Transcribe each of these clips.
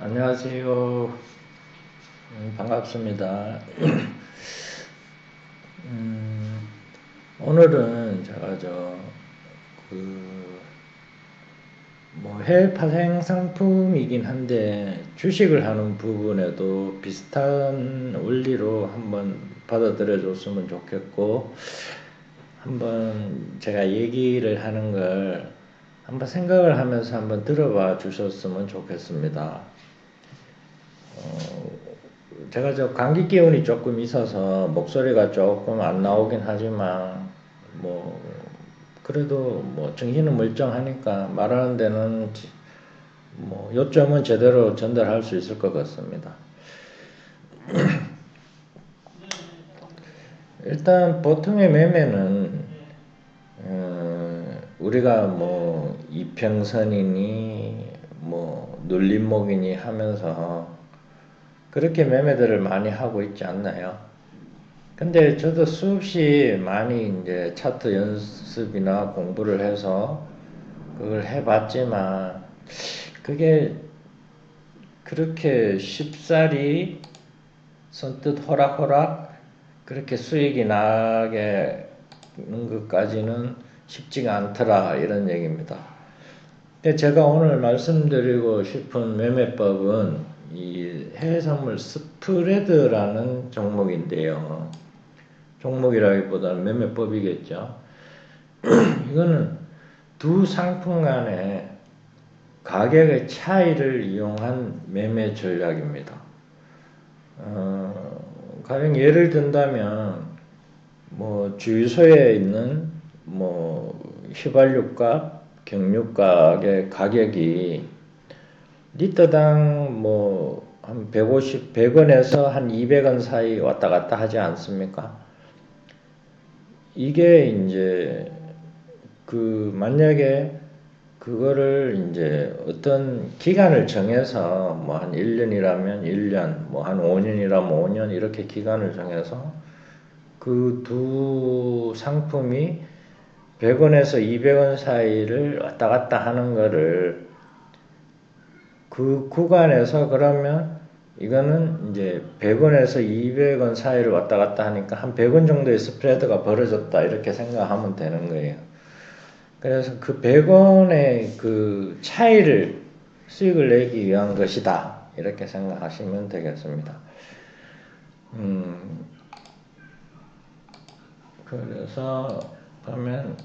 안녕하세요. 음, 반갑습니다. 음, 오늘은 제가 저, 그, 뭐 해외 파생 상품이긴 한데 주식을 하는 부분에도 비슷한 원리로 한번 받아들여 줬으면 좋겠고, 한번 제가 얘기를 하는 걸 한번 생각을 하면서 한번 들어봐 주셨으면 좋겠습니다. 어, 제가 저 감기 기운이 조금 있어서 목소리가 조금 안 나오긴 하지만 뭐 그래도 뭐 정신은 멀쩡하니까 말하는 데는 뭐 요점은 제대로 전달할 수 있을 것 같습니다. 일단 보통의 매매는 어, 우리가 뭐 이평선이니 뭐 눌림목이니 하면서 그렇게 매매들을 많이 하고 있지 않나요? 근데 저도 수없이 많이 이제 차트 연습이나 공부를 해서 그걸 해봤지만 그게 그렇게 쉽사리 선뜻 호락호락 그렇게 수익이 나게 는 것까지는 쉽지가 않더라 이런 얘기입니다. 근데 제가 오늘 말씀드리고 싶은 매매법은 이 해외선물 스프레드라는 종목인데요. 종목이라기보다는 매매법이겠죠. 이거는 두 상품 간의 가격의 차이를 이용한 매매 전략입니다. 어, 가령 예를 든다면 뭐 주유소에 있는 뭐 휘발유값, 경유값의 가격이 리터당 뭐 한 150, 100원에서 한 200원 사이 왔다 갔다 하지 않습니까? 이게 이제 그 만약에 그거를 이제 어떤 기간을 정해서 뭐 한 1년이라면 1년, 뭐 한 5년이라면 5년 이렇게 기간을 정해서 그 두 상품이 100원에서 200원 사이를 왔다 갔다 하는 거를 그 구간에서 그러면 이거는 이제 100원에서 200원 사이를 왔다 갔다 하니까 한 100원 정도의 스프레드가 벌어졌다 이렇게 생각하면 되는 거예요. 그래서 그 100원의 그 차이를 수익을 내기 위한 것이다. 이렇게 생각하시면 되겠습니다. 음, 그래서 보면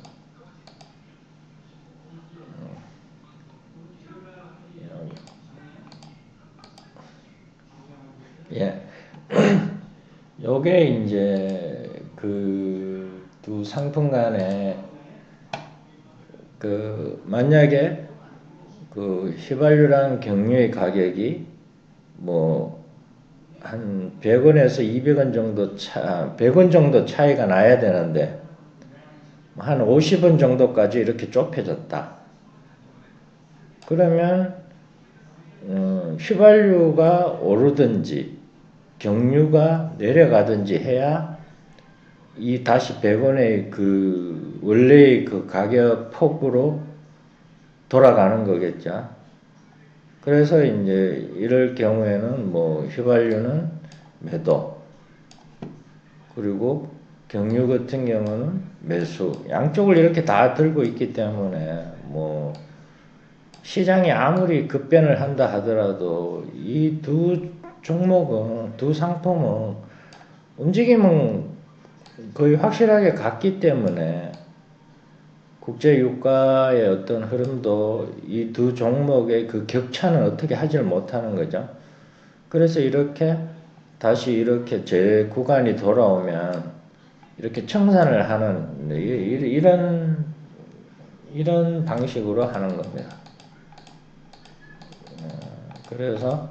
예. 요게 이제 그 두 상품 간에 그 만약에 그 휘발유랑 경유의 가격이 뭐 한 100원에서 200원 정도 차, 100원 정도 차이가 나야 되는데 한 50원 정도까지 이렇게 좁혀졌다. 그러면 음, 휘발유가 오르든지 경유가 내려가든지 해야 이 다시 100원의 그 원래의 그 가격 폭으로 돌아가는 거겠죠. 그래서 이제 이럴 경우에는 뭐 휘발유는 매도 그리고 경유 같은 경우는 매수 양쪽을 이렇게 다 들고 있기 때문에 뭐 시장이 아무리 급변을 한다 하더라도 이 두 종목은 두 상품은 움직임은 거의 확실하게 같기 때문에 국제 유가의 어떤 흐름도 이 두 종목의 그 격차는 어떻게 하질 못하는 거죠. 그래서 이렇게 다시 이렇게 제 구간이 돌아오면 이렇게 청산을 하는 이런 이런 방식으로 하는 겁니다. 어, 그래서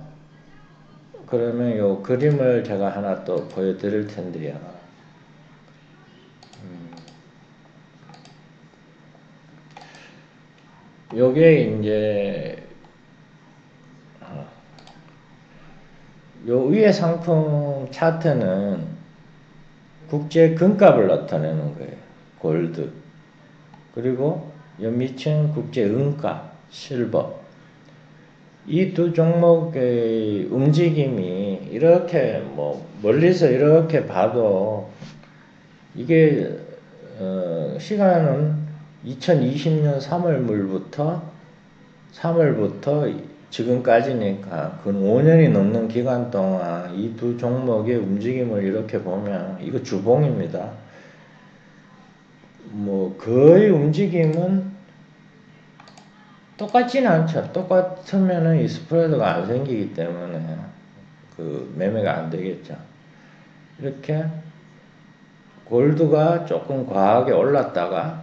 그러면 요 그림을 제가 하나 또 보여드릴 텐데요. 음. 요게 이제 어, 요 위에 상품 차트는 국제 금값을 나타내는 거예요. 골드. 그리고 요 밑은 국제 은가, 실버. 이 두 종목의 움직임이 이렇게 뭐 멀리서 이렇게 봐도 이게 어 시간은 2020년 3월 물부터 3월부터 지금까지니까 그 5년이 넘는 기간 동안 이 두 종목의 움직임을 이렇게 보면 이거 주봉입니다. 뭐 거의 움직임은 똑같지는 않죠. 똑같으면은 이 스프레드가 안 생기기 때문에 그 매매가 안 되겠죠. 이렇게 골드가 조금 과하게 올랐다가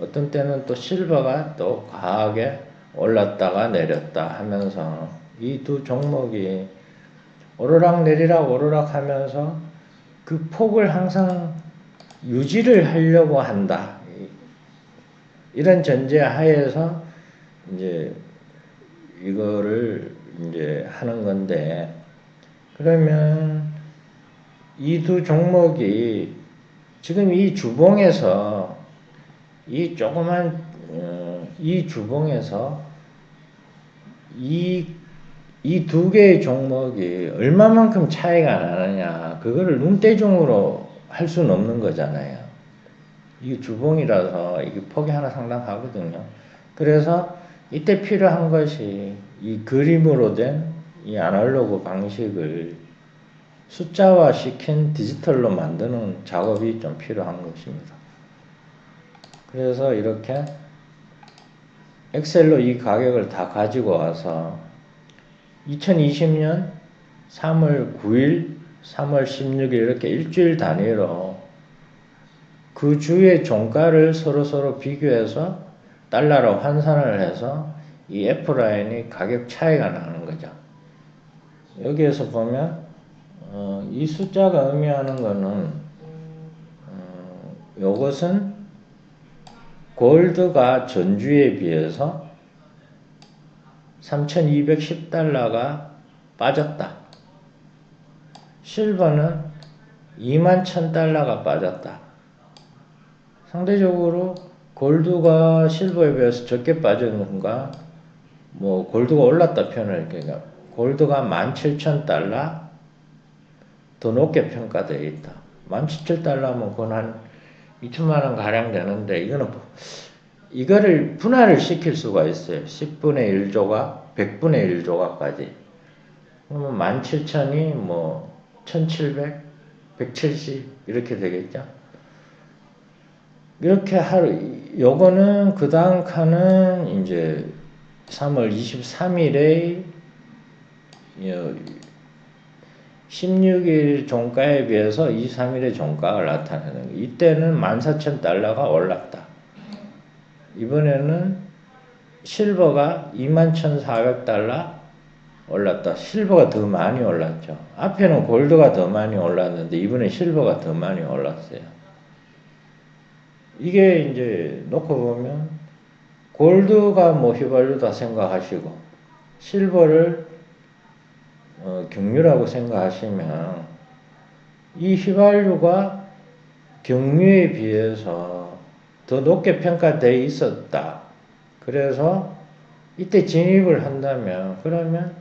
어떤 때는 또 실버가 또 과하게 올랐다가 내렸다 하면서 이 두 종목이 오르락 내리락 오르락 하면서 그 폭을 항상 유지를 하려고 한다. 이런 전제 하에서 이제 이거를 이제 하는 건데 그러면 이 두 종목이 지금 이 주봉에서 이 조그만 어, 이 주봉에서 이 이 두 개의 종목이 얼마만큼 차이가 나느냐 그거를 눈대중으로 할 수는 없는 거잖아요. 이게 주봉이라서 이게 폭이 하나 상당하거든요. 그래서 이때 필요한 것이 이 그림으로 된 이 아날로그 방식을 숫자화 시킨 디지털로 만드는 작업이 좀 필요한 것입니다. 그래서 이렇게 엑셀로 이 가격을 다 가지고 와서 2020년 3월 9일, 3월 16일 이렇게 일주일 단위로 그 주의 종가를 서로 서로 비교해서 달러로 환산을 해서 이 F라인이 가격 차이가 나는 거죠. 여기에서 보면 어, 이 숫자가 의미하는 것은 어, 이것은 골드가 전주에 비해서 3210달러가 빠졌다. 실버는 2만 1000달러가 빠졌다. 상대적으로 골드가 실버에 비해서 적게 빠졌는가? 뭐 골드가 올랐다 표현을 그러니까 골드가 17,000달러 더 높게 평가되어 있다. 17,000달러면 그건 한 2천만 원 가량 되는데 이거는 뭐 이거를 분할을 시킬 수가 있어요. 10분의 1조각, 100분의 1조각까지. 그러면 17,000이 뭐 1,700, 170 이렇게 되겠죠. 이렇게 하루 요거는 그 다음 칸은 이제 3월 23일에 16일 종가에 비해서 23일의 종가가 나타내는 거예요. 이때는 14,000달러가 올랐다. 이번에는 실버가 21,400달러 올랐다. 실버가 더 많이 올랐죠. 앞에는 골드가 더 많이 올랐는데 이번에 실버가 더 많이 올랐어요. 이게 이제 놓고 보면 골드가 뭐 휘발유다 생각하시고 실버를 어, 경유라고 생각하시면 이 휘발유가 경유에 비해서 더 높게 평가되어 있었다. 그래서 이때 진입을 한다면 그러면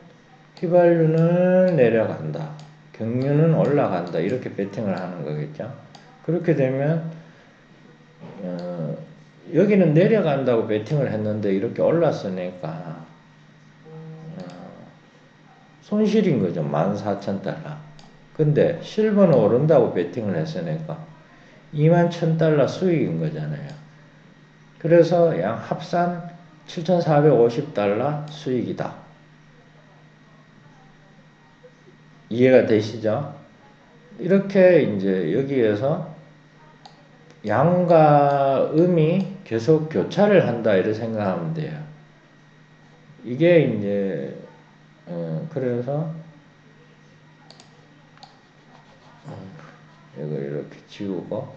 휘발유는 내려간다. 경유는 올라간다. 이렇게 베팅을 하는 거겠죠. 그렇게 되면 어, 여기는 내려간다고 베팅을 했는데 이렇게 올랐으니까 손실인 거죠. 14,000달러. 근데 실버는 오른다고 베팅을 했으니까 21,000달러 수익인 거잖아요. 그래서 양 합산 7,450달러 수익이다. 이해가 되시죠? 이렇게 이제 여기에서 양과 음이 계속 교차를 한다 이렇게 생각하면 돼요. 이게 이제 어, 그래서 음, 이걸 이렇게 지우고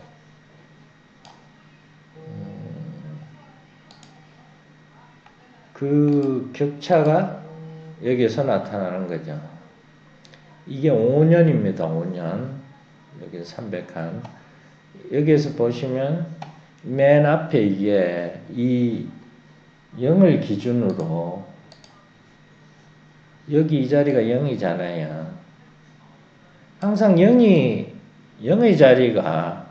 음, 그 격차가 여기에서 나타나는 거죠. 이게 5년입니다. 5년. 여기 300한. 여기에서 보시면 맨 앞에 이게 이 0을 기준으로 여기 이 자리가 0이잖아요. 항상 0이 0의 자리가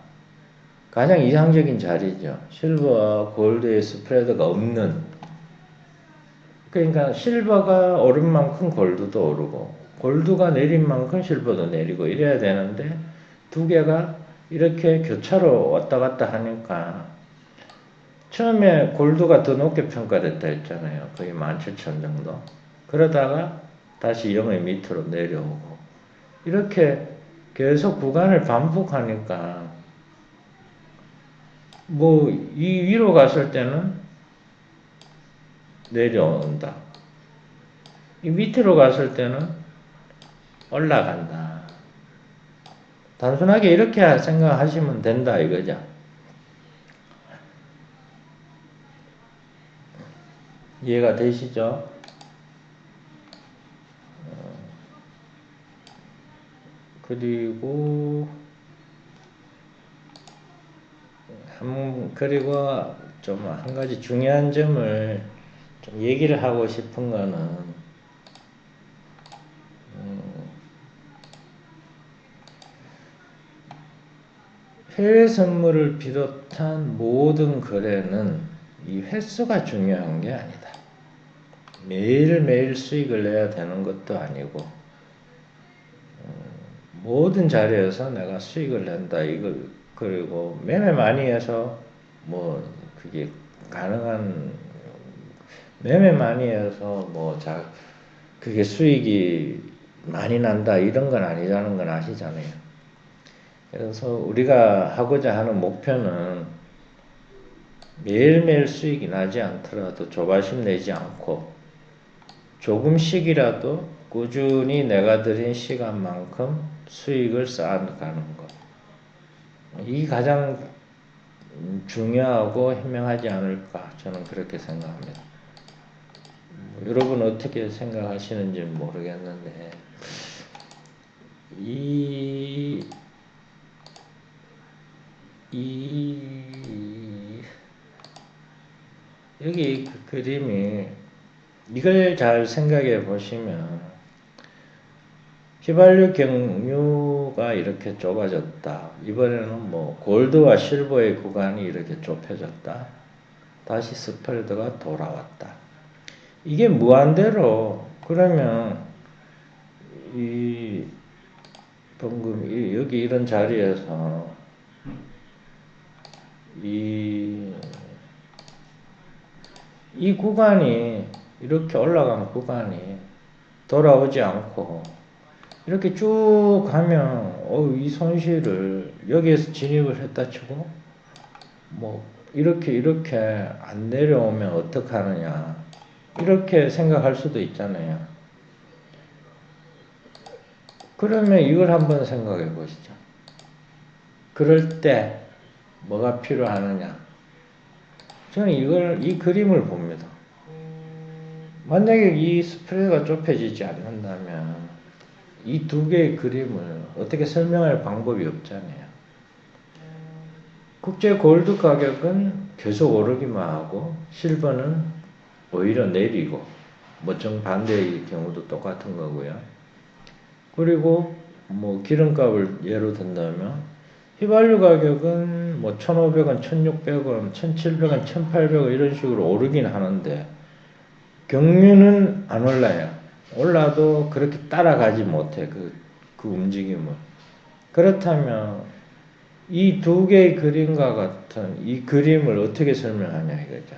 가장 이상적인 자리죠. 실버와 골드의 스프레드가 없는. 그러니까 실버가 오른 만큼 골드도 오르고 골드가 내린 만큼 실버도 내리고 이래야 되는데 두 개가 이렇게 교차로 왔다 갔다 하니까 처음에 골드가 더 높게 평가됐다 했잖아요. 거의 17,000 정도. 그러다가 다시 0의 밑으로 내려오고 이렇게 계속 구간을 반복하니까 뭐 이 위로 갔을 때는 내려온다. 이 밑으로 갔을 때는 올라간다. 단순하게 이렇게 생각하시면 된다 이거죠. 이해가 되시죠? 어, 그리고 한 그리고 좀 한 가지 중요한 점을 좀 얘기를 하고 싶은 거는 음, 해외 선물을 비롯한 모든 거래는 이 횟수가 중요한 게 아니다. 매일매일 수익을 내야 되는 것도 아니고 음, 모든 자리에서 내가 수익을 낸다. 이걸 그리고 매매 많이 해서 뭐 그게 가능한 매매 많이 해서 뭐 자 그게 수익이 많이 난다 이런 건 아니라는 건 아시잖아요. 그래서 우리가 하고자 하는 목표는 매일매일 수익이 나지 않더라도 조바심 내지 않고 조금씩이라도 꾸준히 내가 들인 시간만큼 수익을 쌓아가는 것. 이 가장 중요하고 현명하지 않을까 저는 그렇게 생각합니다. 여러분 어떻게 생각하시는지 모르겠는데 이, 이 여기 그 그림이 이걸 잘 생각해 보시면 휘발유 경유가 이렇게 좁아졌다. 이번에는 뭐 골드와 실버의 구간이 이렇게 좁혀졌다. 다시 스프레드가 돌아왔다. 이게 무한대로 그러면 이 방금 이 여기 이런 자리에서 이, 이 구간이 이렇게 올라간 구간이 돌아오지 않고 이렇게 쭉 가면 어, 이 손실을 여기에서 진입을 했다 치고 뭐 이렇게 이렇게 안 내려오면 어떡하느냐 이렇게 생각할 수도 있잖아요. 그러면 이걸 한번 생각해 보시죠. 그럴 때 뭐가 필요하느냐? 저는 이걸 이 그림을 봅니다. 만약에 이 스프레드가 좁혀지지 않는다면 이 두 개의 그림을 어떻게 설명할 방법이 없잖아요. 국제 골드 가격은 계속 오르기만 하고 실버는 오히려 내리고 뭐 정반대의 경우도 똑같은 거고요. 그리고 뭐 기름값을 예로 든다면 휘발유 가격은 뭐 1,500원, 1,600원, 1,700원, 1,800원 이런 식으로 오르긴 하는데 경유는 안 올라요. 올라도 그렇게 따라가지 못해 그, 그 움직임을. 그렇다면 이 두 개의 그림과 같은 이 그림을 어떻게 설명하냐 이거죠.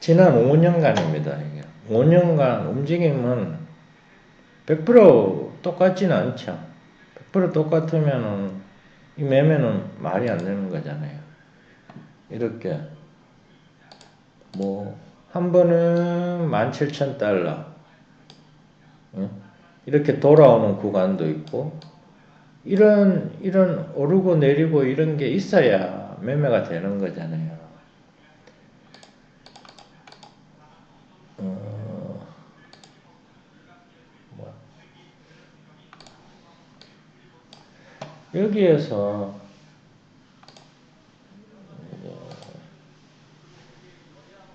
지난 5년간입니다. 이게 5년간 움직임은 100% 똑같지는 않죠. 100% 똑같으면은 이 매매는 말이 안 되는 거잖아요. 이렇게 뭐 한 번은 17,000달러 이렇게 돌아오는 구간도 있고 이런 이런 오르고 내리고 이런 게 있어야 매매가 되는 거잖아요. 어, 뭐. 여기에서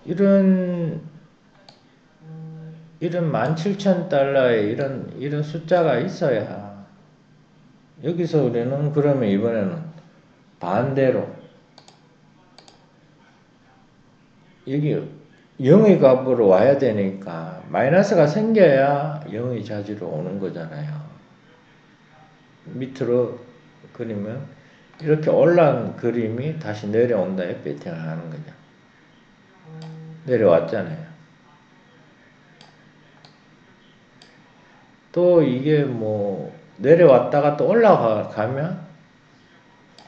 이런 이런 17,000달러의 이런 이런 숫자가 있어야 여기서 우리는 그러면 이번에는 반대로 여기 영의 값으로 와야 되니까 마이너스가 생겨야 영의 자지로 오는 거잖아요. 밑으로 그리면 이렇게 올라온 그림이 다시 내려온다에 배팅을 하는 거죠. 내려왔잖아요. 또 이게 뭐 내려왔다가 또 올라가면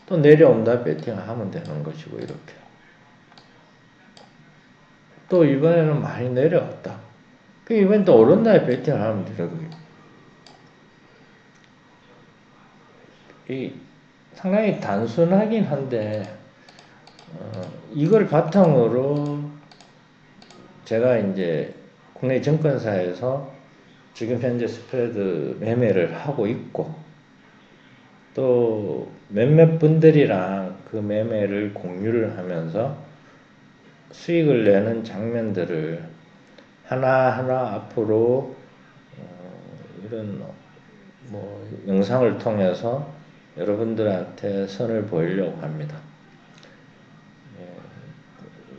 또 내려온다 배팅을 하면 되는 것이고 이렇게. 또 이번에는 많이 내려왔다. 그 이번엔 또 오른다에 배팅을 하면 되는 거예요. 이 상당히 단순하긴 한데 어, 이걸 바탕으로 제가 이제 국내 증권사에서 지금 현재 스프레드 매매를 하고 있고 또 몇몇 분들이랑 그 매매를 공유를 하면서 수익을 내는 장면들을 하나하나 앞으로 어, 이런 뭐 영상을 통해서 여러분들한테 선을 보이려고 합니다. 예,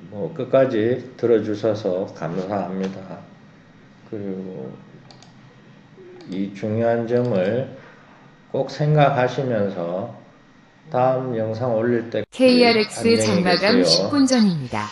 뭐 끝까지 들어주셔서 감사합니다. 그리고 이 중요한 점을 꼭 생각하시면서 다음 영상 올릴 때 KRX 장마감 계세요. 10분 전입니다.